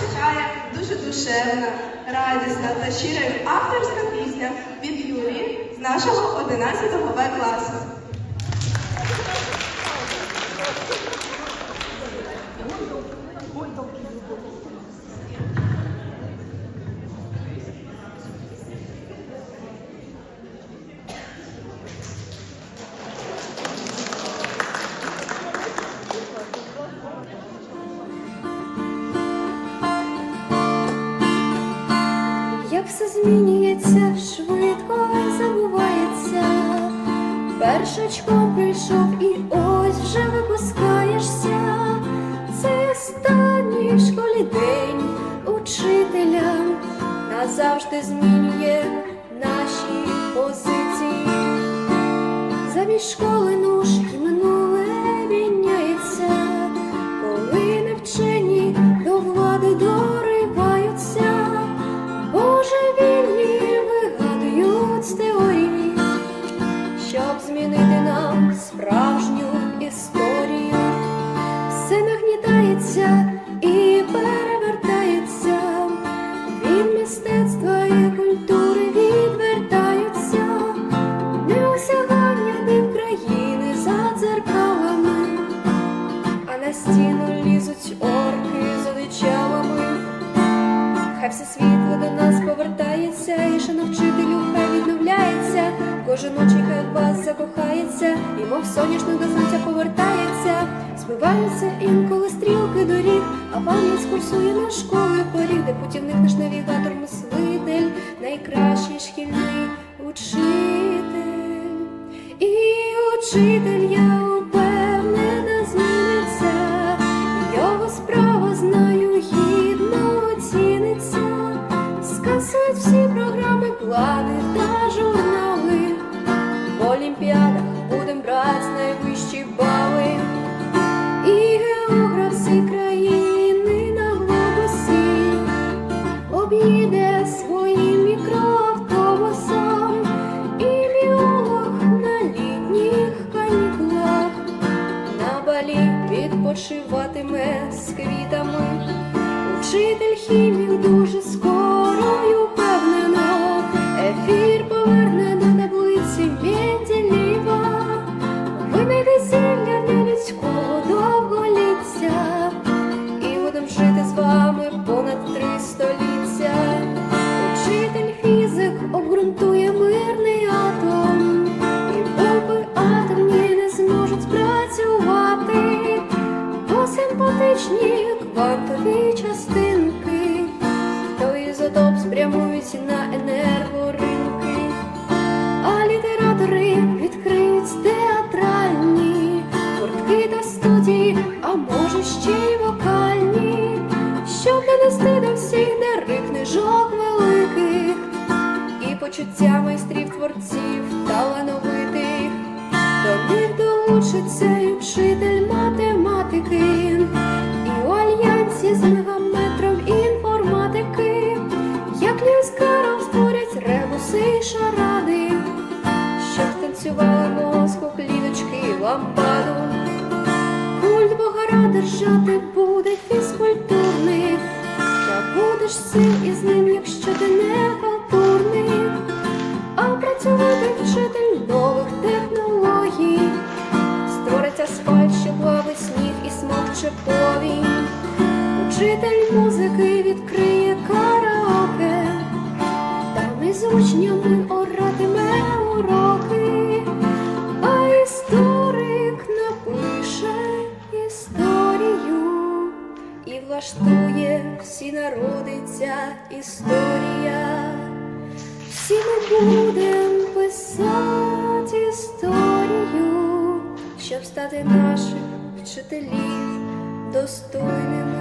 чекає дуже душевна, радісна та щира авторська пісня від Юлії з нашого 11 В класу. Все змінюється, швидко забувається. Першачком прийшов і ось вже випускаєшся. Це останній в школі день учителя назавжди змінює наші позиції. Замість школи нуж нагнітається і перевертається, від мистецтва і культури відвертаються, неосягання див країни за дзеркалами, а на стіну лізуть орки з одичалами. Хай все світло до нас повертається, і шана вчителю хай відновляється. Кожен очі хай вас закохається, і мов соняшник до сонця повертається. Збиваються інколи стрілки доріг, а пам'ять курсує на школи поріг, де путівник наш навігатор, мислитель, найкращий шкільний учитель. І учитель, симпатичні квантові частинки, то ізотоп спрямують на енергоринки, а літератори відкриють театральні гуртки та студії, а може ще й вокальні, щоб донести до всіх дари книжок великих. І почуття майстрів творців талановитих. До них долучиться і вчитель лампаду. Культ Богара держати буде фізкультурник, та будеш сил із ним, якщо ти не халтурник, а працювати вчитель нових технологій, створить асфальт, що плавить сніг і смокче повінь. Учитель музики відкриє караоке, там із учнями оратиме влаштує всі народиться історія. Всі ми будем писати історію, щоб стати наших вчителів достойними.